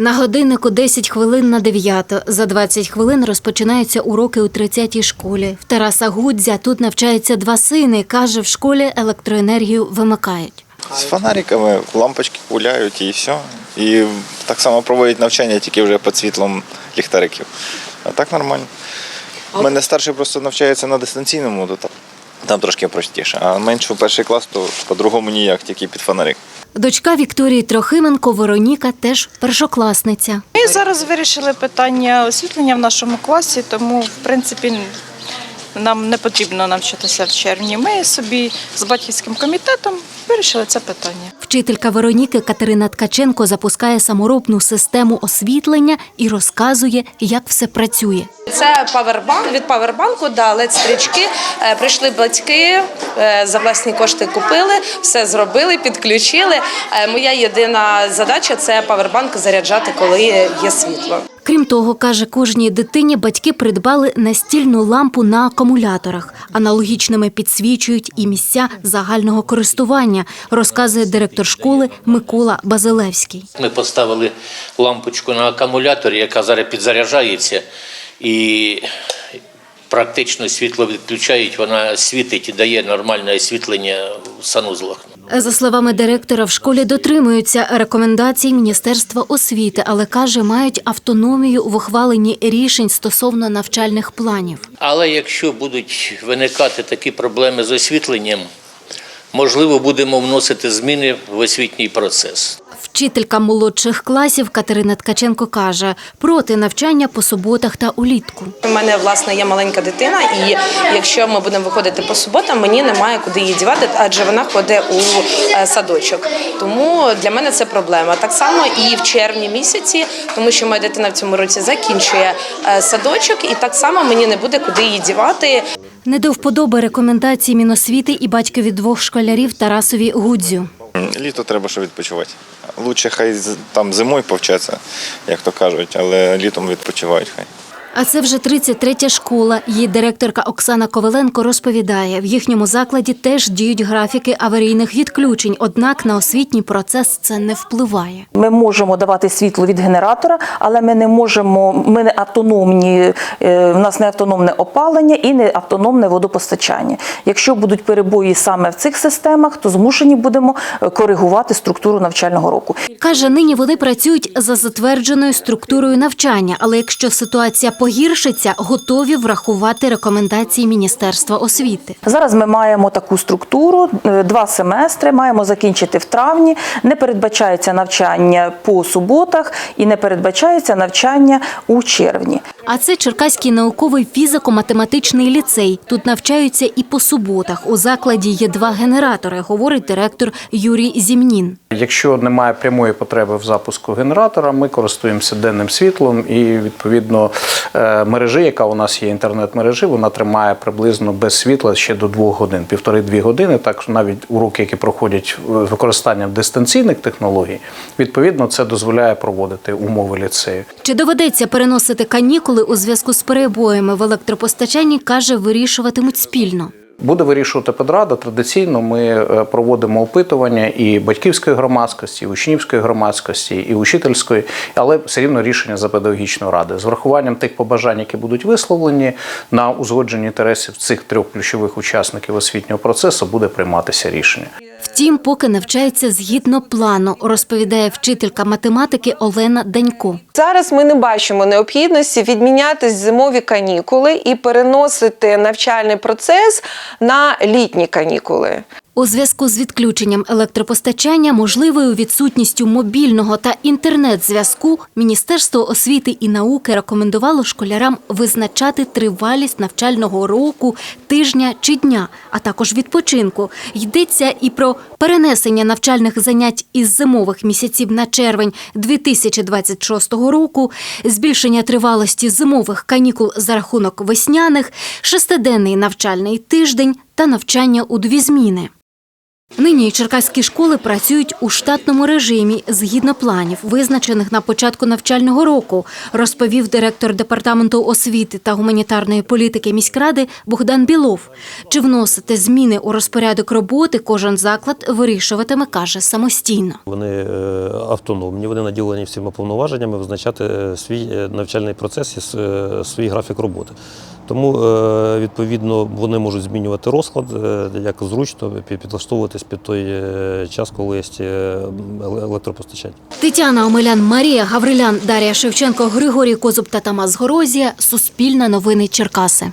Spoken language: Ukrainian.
На годиннику 10 хвилин на 9. За 20 хвилин розпочинаються уроки у 30-й школі. В Тараса Гудзя тут навчаються два сини. Каже, в школі електроенергію вимикають. З фонариками лампочки гуляють і все. І так само проводять навчання тільки вже під світлом ліхтариків. А так нормально. У мене старший просто навчається на дистанційному, то там, там трошки простіше. А менше у перший клас, то по-другому ніяк, тільки під фонарик. Дочка Вікторії Трохименко Вероніка теж першокласниця. Ми зараз вирішили питання освітлення в нашому класі, тому в принципі нам не потрібно навчатися в червні. Ми собі з батьківським комітетом вирішили це питання. Вчителька Вероніки Катерина Ткаченко запускає саморобну систему освітлення і розказує, як все працює. Це павербанк від павербанку да, led стрічки. Е, Прийшли батьки, е, за власні кошти купили, все зробили, підключили. Е, Моя єдина задача це павербанк заряджати, коли є світло. Крім того, каже, кожній дитині батьки придбали настільну лампу на акумуляторах. Аналогічними підсвічують і місця загального користування, розказує директор школи Микола Базилевський. Ми поставили лампочку на акумуляторі, яка зараз підзаряджається, і практично світло відключають, вона світить і дає нормальне освітлення в санузлах. За словами директора, в школі дотримуються рекомендацій Міністерства освіти, але каже, мають автономію в ухваленні рішень стосовно навчальних планів. Але якщо будуть виникати такі проблеми з освітленням, можливо, будемо вносити зміни в освітній процес. Вчителька молодших класів Катерина Ткаченко каже, проти навчання по суботах та улітку. У мене власне є маленька дитина, і якщо ми будемо виходити по суботам, мені немає куди її дівати, адже вона ходить у е, садочок. Тому для мене це проблема. Так само і в червні місяці, тому що моя дитина в цьому році закінчує е, садочок, і так само мені не буде куди її дівати. Не до вподоби рекомендації Міносвіти і батькові двох школярів Тарасові Гудзю. Літо треба, що відпочивати. Лучше хай там зимою повчаться, як то кажуть, але літом відпочивають хай. А це вже 33-я школа. Її директорка Оксана Коваленко розповідає, в їхньому закладі теж діють графіки аварійних відключень, однак на освітній процес це не впливає. Ми можемо давати світло від генератора, але ми не можемо. Ми не автономні. е, В нас не автономне опалення і не автономне водопостачання. Якщо будуть перебої саме в цих системах, то змушені будемо е, коригувати структуру навчального року. Каже, нині вони працюють за затвердженою структурою навчання, але якщо ситуація погіршиться, готові врахувати рекомендації Міністерства освіти. Зараз ми маємо таку структуру, е, два семестри, маємо закінчити в травні. Не передбачається навчання по суботах і не передбачається навчання у червні. А це Черкаський науковий фізико-математичний ліцей. Тут навчаються і по суботах. У закладі є два генератори, говорить директор Юрій Зімнін. Якщо немає прямої потреби в запуску генератора, ми користуємося денним світлом і відповідно е, мережі, яка у нас є інтернет-мережі, вона тримає приблизно без світла ще до двох годин, півтори-дві години. Так навіть уроки, які проходять з використанням дистанційних технологій, відповідно це дозволяє проводити умови ліцею. Чи доведеться переносити канікули у зв'язку з перебоями в електропостачанні, каже, вирішуватимуть спільно. Буде вирішувати педрада. Традиційно ми е, проводимо опитування і батьківської громадськості, і учнівської громадськості, і учительської, але все рівно рішення за педагогічної ради з врахуванням тих побажань, які будуть висловлені на узгодження інтересів цих трьох ключових учасників освітнього процесу, буде прийматися рішення. Втім, поки навчається згідно плану, розповідає вчителька математики Олена Данько. Зараз ми не бачимо необхідності відміняти зимові канікули і переносити навчальний процес на літні канікули. У зв'язку з відключенням електропостачання, можливою відсутністю мобільного та інтернет-зв'язку, Міністерство освіти і науки рекомендувало школярам визначати тривалість навчального року, тижня чи дня, а також відпочинку. Йдеться і про перенесення навчальних занять із зимових місяців на червень 2026 року, збільшення тривалості зимових канікул за рахунок весняних, шестиденний навчальний тиждень та навчання у дві зміни. Нині черкаські школи працюють у штатному режимі згідно планів, визначених на початку навчального року, розповів директор департаменту освіти та гуманітарної політики міськради Богдан Білов. Чи вносити зміни у розпорядок роботи кожен заклад вирішуватиме, каже, самостійно. Вони е, автономні, вони наділені всіма повноваженнями визначати е, свій е, навчальний процес і свій графік роботи. Тому, е, відповідно, вони можуть змінювати розклад, е, як зручно підлаштовуватись під той е, час, коли є електропостачання. Тетяна Омелян, Марія Гаврилян, Дар'я Шевченко, Григорій Козуб та Тамас Горозія. Суспільне новини Черкаси.